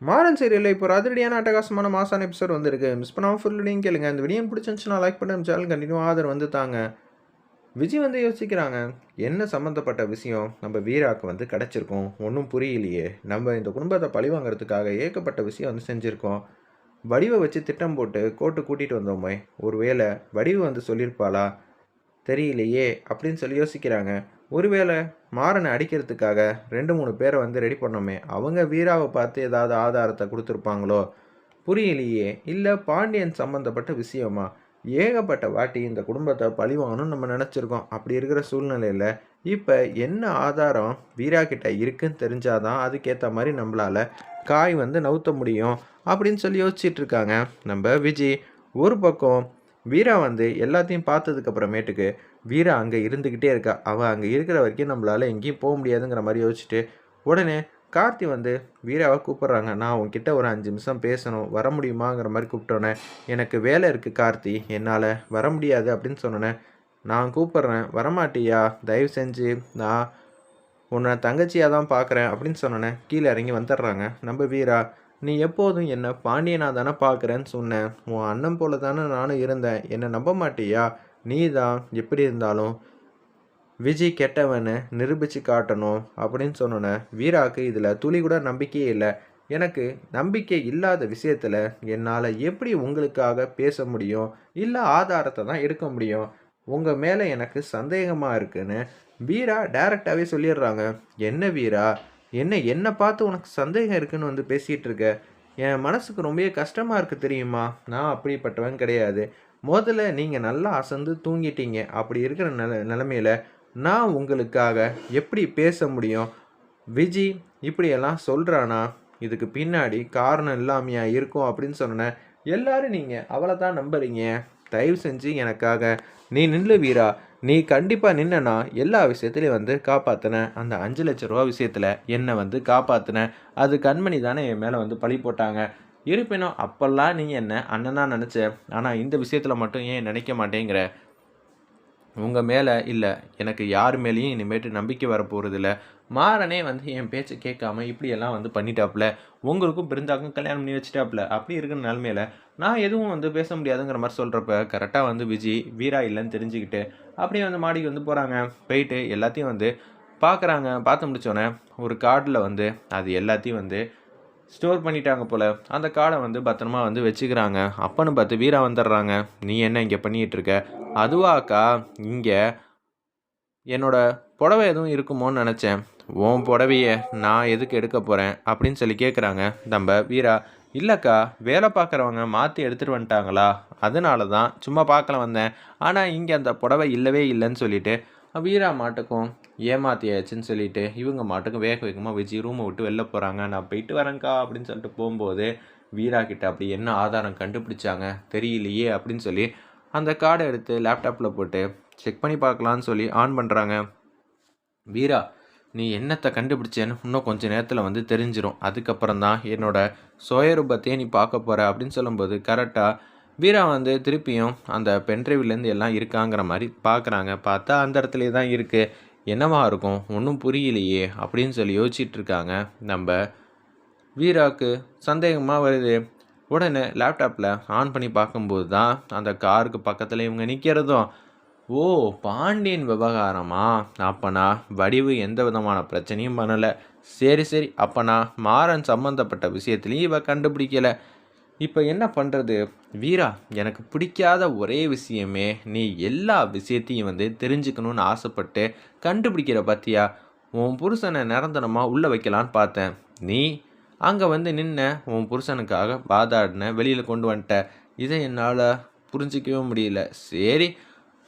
மாறன் சீரியலில் இப்போ ஒரு அதிரடியான அட்டகாசமான மாசான எபிசோட் வந்திருக்கு. மிஸ் பண்ணாமல் ஃபுல்லையும் கேளுங்க. இந்த வீடியோ பிடிச்சிருந்துச்சுன்னா லைக் பண்ண சேனல் கண்டினியூ ஆதரவு வந்து தாங்க. விஜய் வந்து யோசிக்கிறாங்க என்ன சம்மந்தப்பட்ட விஷயம்? நம்ம வீராக்கு வந்து கிடச்சிருக்கோம். ஒன்றும் புரியலையே. நம்ம இந்த குடும்பத்தை பழி வாங்குறதுக்காக ஏகப்பட்ட விஷயம் வந்து செஞ்சுருக்கோம். வடிவை வச்சு திட்டம் போட்டு கோர்ட்டு கூட்டிகிட்டு வந்தோமே. ஒரு வேளை வடிவு வந்து சொல்லியிருப்பாளா? தெரியலையே அப்படின்னு சொல்லி யோசிக்கிறாங்க. ஒருவேளை மாறனை அடிக்கிறதுக்காக ரெண்டு மூணு பேரை வந்து ரெடி பண்ணோமே அவங்க வீராவை பார்த்து ஏதாவது ஆதாரத்தை கொடுத்துருப்பாங்களோ? புரியலையே. இல்லை பாண்டியன் சம்மந்தப்பட்ட விஷயமா? ஏகப்பட்ட வாட்டி இந்த குடும்பத்தை பழிவாங்கணும்னு நம்ம நினச்சிருக்கோம். அப்படி இருக்கிற சூழ்நிலையில் இப்போ என்ன ஆதாரம் வீரா கிட்ட இருக்குன்னு தெரிஞ்சாதான் அதுக்கேற்ற மாதிரி நம்மளால் காய் வந்து நவுத்த முடியும் அப்படின்னு சொல்லி யோசிச்சுட்டு இருக்காங்க. நம்ம விஜய் ஒரு பக்கம் வீரா வந்து எல்லாத்தையும் பார்த்ததுக்கப்புறமேட்டுக்கு வீரா அங்கே இருந்துக்கிட்டே இருக்கா. அவள் அங்கே இருக்கிற வரைக்கும் நம்மளால் எங்கேயும் போக முடியாதுங்கிற மாதிரி யோசிச்சுட்டு உடனே கார்த்தி வந்து வீராவை கூப்பிட்றாங்க. நான் உன்கிட்ட ஒரு அஞ்சு நிமிஷம் பேசணும். வர முடியுமாங்கிற மாதிரி கூப்பிட்டோன்னே எனக்கு வேலை இருக்குது கார்த்தி. என்னால் வர முடியாது அப்படின்னு சொன்னோன்னே நான் கூப்பிட்றேன். வரமாட்டியா? தயவு செஞ்சு நான் உன்னை தங்கச்சியாக தான் பார்க்குறேன் அப்படின்னு சொன்னோன்னே கீழே இறங்கி வந்துடுறாங்க. நம்ம வீரா நீ எப்போதும் என்னை பாண்டியனாக தானே பார்க்குறேன்னு சொன்னேன் உன் அண்ணன் போல தானே நானும் இருந்தேன். என்னை நம்ப மாட்டியா? நீ தான் எப்படி இருந்தாலும் விஜய் கெட்டவனை நிரூபித்து காட்டணும் அப்படின்னு சொன்னோன்னே வீராக்கு இதில் துளி கூட நம்பிக்கையே இல்லை. எனக்கு நம்பிக்கை இல்லாத விஷயத்தில் என்னால் எப்படி உங்களுக்காக பேச முடியும்? இல்லை ஆதாரத்தை தான் எடுக்க முடியும்? உங்கள் மேலே எனக்கு சந்தேகமாக இருக்குன்னு வீரா டைரக்டாகவே சொல்லிடுறாங்க. என்ன வீரா? என்ன என்னை பார்த்து உனக்கு சந்தேகம் இருக்குன்னு வந்து பேசிகிட்டு இருக்க? என் மனசுக்கு ரொம்பவே கஷ்டமாக இருக்குது தெரியுமா? நான் அப்படிப்பட்டவன் கிடையாது. முதல்ல நீங்கள் நல்லா அசந்து தூங்கிட்டீங்க. அப்படி இருக்கிற நில நிலமையில நான் உங்களுக்காக எப்படி பேச முடியும்? விஜி இப்படியெல்லாம் சொல்கிறானா இதுக்கு பின்னாடி காரணம் இல்லாமையா இருக்கும் அப்படின்னு சொன்னேன் எல்லாரும் நீங்கள் அவளை தான் நம்புறீங்க. தயவு செஞ்சு எனக்காக நீ நில்லு வீரா. நீ கண்டிப்பாக நின்னா எல்லா விஷயத்துலையும் வந்து காப்பாற்றின அந்த அஞ்சு லட்ச ரூபா விஷயத்தில் என்னை வந்து காப்பாற்றின அது கண்மணி தானே என் மேலே வந்து பழி போட்டாங்க. இருப்பினும் அப்போல்லாம் நீ என்ன அண்ணனாக நினச்ச? ஆனால் இந்த விஷயத்தில் மட்டும் ஏன் நினைக்க மாட்டேங்கிற? உங்கள் மேலே இல்லை. எனக்கு யார் மேலேயும் இனிமேட்டு நம்பிக்கை வரப்போகிறதில்ல மாறனே வந்து என் பேச்சை கேட்காம இப்படியெல்லாம் வந்து பண்ணிட்டாப்புல. உங்களுக்கும் பிருந்தாக்கும் கல்யாணம் பண்ணி வச்சுட்டாப்புல. அப்படி இருக்கிற நிலமையில நான் எதுவும் வந்து பேச முடியாதுங்கிற மாதிரி சொல்கிறப்ப கரெக்டாக வந்து விஜய் வீரா இல்லைன்னு தெரிஞ்சுக்கிட்டு அப்படியே வந்து மாடிக்கு வந்து போகிறாங்க போயிட்டு எல்லாத்தையும் வந்து பார்க்குறாங்க பார்த்து முடிச்சோன்னே ஒரு கார்டில் வந்து அது எல்லாத்தையும் வந்து ஸ்டோர் பண்ணிட்டாங்க போல். அந்த கார்டை வந்து பத்திரமா வந்து வச்சுக்கிறாங்க. அப்பன்னு பார்த்து வீரா வந்துடுறாங்க. நீ என்ன இங்கே பண்ணிகிட்டு இருக்க அதுவாக்கா இங்கே என்னோட புடவை எதுவும் இருக்குமோன்னு நினச்சேன். உன் புடவைய நான் எதுக்கு எடுக்க போகிறேன் அப்படின்னு சொல்லி கேட்குறாங்க நம்ம வீரா இல்லைக்கா வேலை பார்க்குறவங்க மாற்றி எடுத்துகிட்டு வந்துட்டாங்களா? அதனால தான் சும்மா பார்க்கல வந்தேன். ஆனால் இங்கே அந்த புடவை இல்லவே இல்லைன்னு சொல்லிட்டு வீரா மாட்டுக்கும் ஏமாத்தியாச்சுன்னு சொல்லிட்டு இவங்க மாட்டுக்கும் வேக வேகமாக விஜய் ரூமை விட்டு வெளில போகிறாங்க நான் போயிட்டு வரேங்க்கா அப்படின்னு சொல்லிட்டு போகும்போது வீரா கிட்ட அப்படி என்ன ஆதாரம் கண்டுபிடிச்சாங்க தெரியலையே அப்படின்னு சொல்லி அந்த கார்டை எடுத்து லேப்டாப்பில் போட்டு செக் பண்ணி பார்க்கலான்னு சொல்லி ஆன் பண்ணுறாங்க வீரா நீ என்னத்தை கண்டுபிடிச்சேன்னு இன்னும் கொஞ்சம் நேரத்தில் வந்து தெரிஞ்சிடும் அதுக்கப்புறம் தான் என்னோட சுயரூபத்தையே நீ பார்க்க போகிற அப்படின்னு சொல்லும்போது கரெக்டாக வீரா வந்து திருப்பியும் அந்த பென்ட்ரைவ்லேருந்து எல்லாம் இருக்காங்கிற மாதிரி பார்க்குறாங்க. பார்த்தா அந்த இடத்துல தான் இருக்குது என்னவா இருக்கும்? ஒன்றும் புரியலையே அப்படின்னு சொல்லி யோசிச்சுட்டு இருக்காங்க. நம்ம வீராவுக்கு சந்தேகமாக வருது. உடனே லேப்டாப்பில் ஆன் பண்ணி பார்க்கும்போது தான் அந்த காருக்கு பக்கத்தில் இவங்க நிற்கிறதும் ஓ பாண்டியன் விவகாரமா? அப்பனா வடிவு எந்த விதமான பிரச்சனையும் பண்ணலை. சரி சரி அப்பனா மாறன் சம்மந்தப்பட்ட விஷயத்துலையும் இவ கண்டுபிடிக்கலை. இப்போ என்ன பண்ணுறது வீரா எனக்கு பிடிக்காத ஒரே விஷயமே நீ எல்லா விஷயத்தையும் வந்து தெரிஞ்சுக்கணும்னு ஆசைப்பட்டு கண்டுபிடிக்கிற பற்றியா உன் புருஷனை நிரந்தரமாக உள்ளே வைக்கலான்னு பார்த்தேன். நீ அங்கே வந்து நின்ன உன் புருஷனுக்காக பாதாடின வெளியில் கொண்டு வந்துட்ட. இதை என்னால் புரிஞ்சிக்கவே முடியல. சரி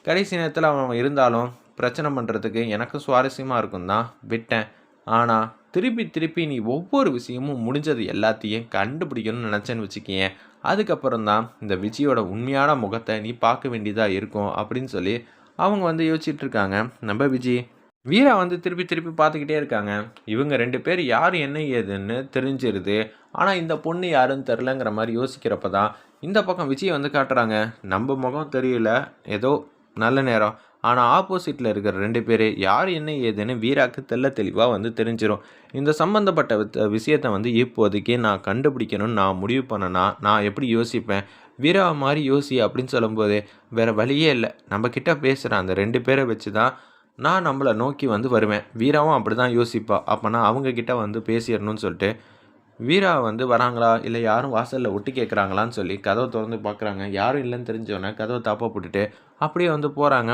கடைசி நேரத்தில் அவன் இருந்தாலும் பிரச்சனை பண்ணுறதுக்கு எனக்கும் சுவாரஸ்யமாக இருக்கும் தான் விட்டேன். ஆனால் திருப்பி திருப்பி நீ ஒவ்வொரு விஷயமும் முடிஞ்சது எல்லாத்தையும் கண்டுபிடிக்கணும்னு நினச்சேன்னு வச்சுக்கேன் அதுக்கப்புறம் தான் இந்த விஜயோட உண்மையான முகத்தை நீ பார்க்க வேண்டியதாக இருக்கும் அப்படின்னு சொல்லி அவங்க வந்து யோசிச்சுட்டு இருக்காங்க. நம்ம விஜய் வீரா வந்து திருப்பி திருப்பி பார்த்துக்கிட்டே இருக்காங்க. இவங்க ரெண்டு பேர் யார் என்ன ஏதுன்னு தெரிஞ்சிருது. ஆனால் இந்த பொண்ணு யாருன்னு தெரிலங்கிற மாதிரி யோசிக்கிறப்ப தான் இந்த பக்கம் விஜய் வந்து காட்டுறாங்க. நம்ம முகம் தெரியல. ஏதோ நல்ல நேரம். ஆனால் ஆப்போசிட்டில் இருக்கிற ரெண்டு பேர் யார் என்ன ஏதுன்னு வீராக்கு தெள்ள தெளிவாக வந்து தெரிஞ்சிடும் இந்த சம்மந்தப்பட்ட விஷயத்தை வந்து இப்போதைக்கு நான் கண்டுபிடிக்கணும்னு நான் முடிவு பண்ணனா நான் எப்படி யோசிப்பேன்? வீரா மாதிரி யோசி அப்படின்னு சொல்லும்போது வேறு வழியே இல்லை. நம்ம கிட்ட பேசுகிற அந்த ரெண்டு பேரை வச்சு தான் நான் நம்மளை நோக்கி வந்து வருவேன். வீராவும் அப்படி தான் யோசிப்பா. அப்போனா அவங்கக்கிட்ட வந்து பேசிடணும்னு சொல்லிட்டு வீரா வந்து வராங்களா? இல்லை யாரும் வாசலில் ஒட்டி கேட்குறாங்களான்னு சொல்லி கதவை திறந்து பார்க்குறாங்க யாரும் இல்லைன்னு தெரிஞ்சவொடனே கதவை தாப்பாக போட்டுட்டு அப்படியே வந்து போகிறாங்க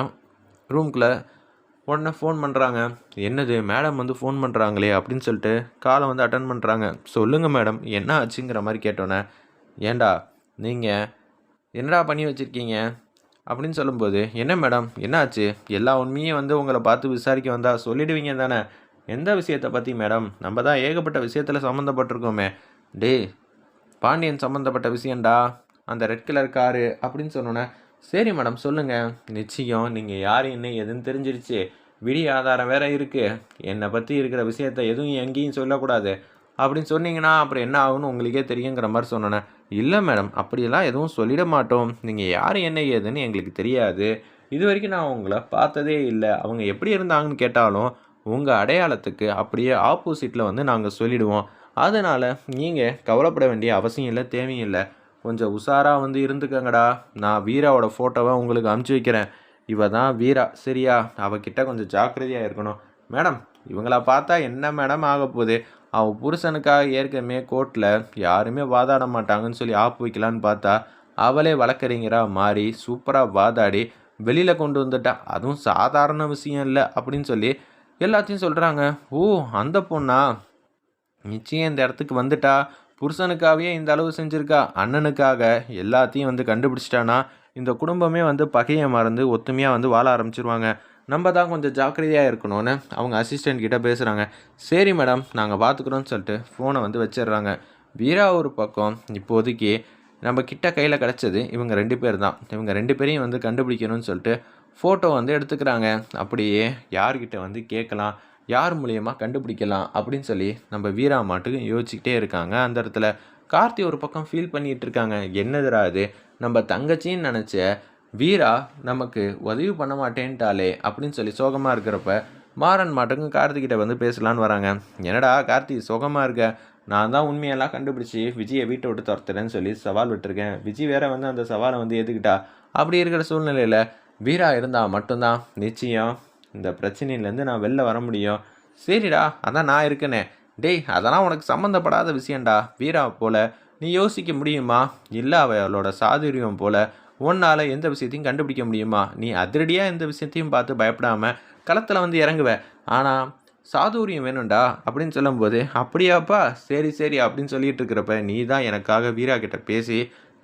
ரூம்குள்ளே உடனே ஃபோன் பண்ணுறாங்க என்னது மேடம் வந்து ஃபோன் பண்ணுறாங்களே அப்படின்னு சொல்லிட்டு காலை வந்து அட்டன் பண்ணுறாங்க சொல்லுங்கள் மேடம் என்ன ஆச்சுங்கிற மாதிரி கேட்டோன்னே ஏண்டா நீங்கள் என்னடா பண்ணி வச்சுருக்கீங்க? அப்படின்னு சொல்லும்போது என்ன மேடம் என்ன ஆச்சு எல்லா உண்மையும் வந்து உங்களை பார்த்து விசாரிக்க வந்தால் சொல்லிடுவீங்க தானே? எந்த விஷயத்தை பற்றி மேடம் நம்ம தான் ஏகப்பட்ட விஷயத்தில் சம்மந்தப்பட்டிருக்கோமே. டேய் பாண்டியன் சம்மந்தப்பட்ட விஷயம்டா. அந்த ரெட் கலர் காரு அப்படின்னு சொன்னோன்னே சரி மேடம் சொல்லுங்கள் நிச்சயம் நீங்கள் யார் என்ன எதுன்னு தெரிஞ்சிருச்சு. விடி ஆதாரம் வேற இருக்குது என்னை பற்றி இருக்கிற விஷயத்த எதுவும் எங்கேயும் சொல்லக்கூடாது. அப்படின்னு சொன்னீங்கன்னா அப்புறம் என்ன ஆகும்னு உங்களுக்கே தெரியுங்கிற மாதிரி சொன்னோன்னே இல்லை மேடம் அப்படியெல்லாம் எதுவும் சொல்லிட மாட்டோம். நீங்கள் யார் என்ன ஏதுன்னு எங்களுக்கு தெரியாது. இது வரைக்கும் நான் உங்களை பார்த்ததே இல்லை. அவங்க எப்படி இருந்தாங்கன்னு கேட்டாலும் உங்கள் அடையாளத்துக்கு அப்படியே ஆப்போசிட்டில் வந்து நாங்கள் சொல்லிடுவோம். அதனால் நீங்கள் கவலைப்பட வேண்டிய அவசியம் இல்லை தேவையும் இல்லை. கொஞ்சம் உஷாராக வந்து இருந்துக்கங்கடா. நான் வீராவோட ஃபோட்டோவை உங்களுக்கு அமுச்சு வைக்கிறேன். இவ தான் வீரா. சரியா? அவகிட்ட கொஞ்சம் ஜாக்கிரதையாக இருக்கணும். மேடம் இவங்கள பார்த்தா என்ன மேடம் ஆக போகுது? அவள் புருஷனுக்காக ஏற்கனவே கோர்ட்டில் யாருமே வாதாட மாட்டாங்கன்னு சொல்லி ஆப்பு வைக்கலான்னு பார்த்தா அவளே வழக்கறிஞரா மாறி சூப்பராக வாதாடி வெளியில் கொண்டு வந்துட்டா அதுவும் சாதாரண விஷயம் இல்லை அப்படின்னு சொல்லி எல்லாத்தையும் சொல்கிறாங்க ஓ அந்த பொண்ணா? நிச்சயம் இந்த இடத்துக்கு வந்துட்டா. புருஷனுக்காகவே இந்த அளவு செஞ்சுருக்கா? அண்ணனுக்காக எல்லாத்தையும் வந்து கண்டுபிடிச்சிட்டானா? இந்த குடும்பமே வந்து பகையை மறந்து ஒத்துமையாக வந்து வாழ ஆரம்பிச்சிருவாங்க. நம்ம தான் கொஞ்சம் ஜாக்கிரதையாக இருக்கணும்னு அவங்க அசிஸ்டண்ட் கிட்டே பேசுகிறாங்க சரி மேடம் நாங்கள் பார்த்துக்குறோன்னு சொல்லிட்டு ஃபோனை வந்து வச்சிடுறாங்க. வீரா ஒரு பக்கம் இப்போதைக்கு நம்ம கிட்ட கையில் கிடச்சது இவங்க ரெண்டு பேர் தான். இவங்க ரெண்டு பேரையும் வந்து கண்டுபிடிக்கணும்னு சொல்லிட்டு ஃபோட்டோ வந்து எடுத்துக்கிறாங்க. அப்படியே யார்கிட்ட வந்து கேட்கலாம். யார் மூலியமாக கண்டுபிடிக்கலாம் அப்படின்னு சொல்லி நம்ம வீரா மாட்டுக்கும் யோசிச்சுக்கிட்டே இருக்காங்க. அந்த இடத்துல கார்த்தி ஒரு பக்கம் ஃபீல் பண்ணிகிட்டு இருக்காங்க. என்னதுடா அது நம்ம தங்கச்சின்னு நினச்ச வீரா நமக்கு உதவி பண்ண மாட்டேன்ட்டாலே அப்படின்னு சொல்லி சோகமாக இருக்கிறப்ப மாறன் மாட்டுக்கும் கார்த்திகிட்ட வந்து பேசலான்னு வராங்க. என்னடா கார்த்தி சோகமாக இருக்க? நான் தான் உண்மையெல்லாம் கண்டுபிடிச்சி விஜயை வீட்டை விட்டு துரத்துறேன்னு சொல்லி சவால் விட்டுருக்கேன். விஜய் வேற வந்து அந்த சவாலை வந்து எதுக்கிட்டா அப்படி இருக்கிற சூழ்நிலையில் வீரா இருந்தால் மட்டும்தான். நிச்சயம் இந்த பிரச்சனையிலேருந்து நான் வெளில வர முடியும். சரிடா அதான் நான் இருக்கனே. டேய் அதெல்லாம் உனக்கு சம்மந்தப்படாத விஷயம்டா. வீரா போல நீ யோசிக்க முடியுமா? இல்லை அவளோட சாதுரியம் போல உன்னால் எந்த விஷயத்தையும் கண்டுபிடிக்க முடியுமா? நீ அதிரடியாக எந்த விஷயத்தையும் பார்த்து பயப்படாமல் களத்தில் வந்து இறங்குவ. ஆனால் சாதுரியம் வேணும்டா அப்படின்னு சொல்லும்போது அப்படியாப்பா சரி சரி அப்படின்னு சொல்லிட்டு இருக்கிறப்ப நீ தான் எனக்காக வீரா கிட்ட பேசி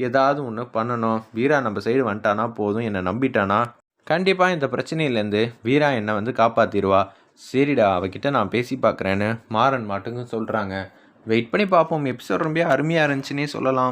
ஏதாவது ஒன்று பண்ணணும். வீரா நம்ம சைடு வந்துட்டானா போதும் என்னை நம்பிட்டானா? கண்டிப்பாக இந்த பிரச்சனையிலேருந்து வீரா என்னை வந்து காப்பாற்றிடுவா சரிடா அவகிட்ட நான் பேசி பார்க்குறேன்னு மாறன் மாட்டுக்கும் சொல்கிறாங்க வெயிட் பண்ணி பார்ப்போம். எபிசோட் ரொம்ப அருமையாக இருந்துச்சுன்னே சொல்லலாம்.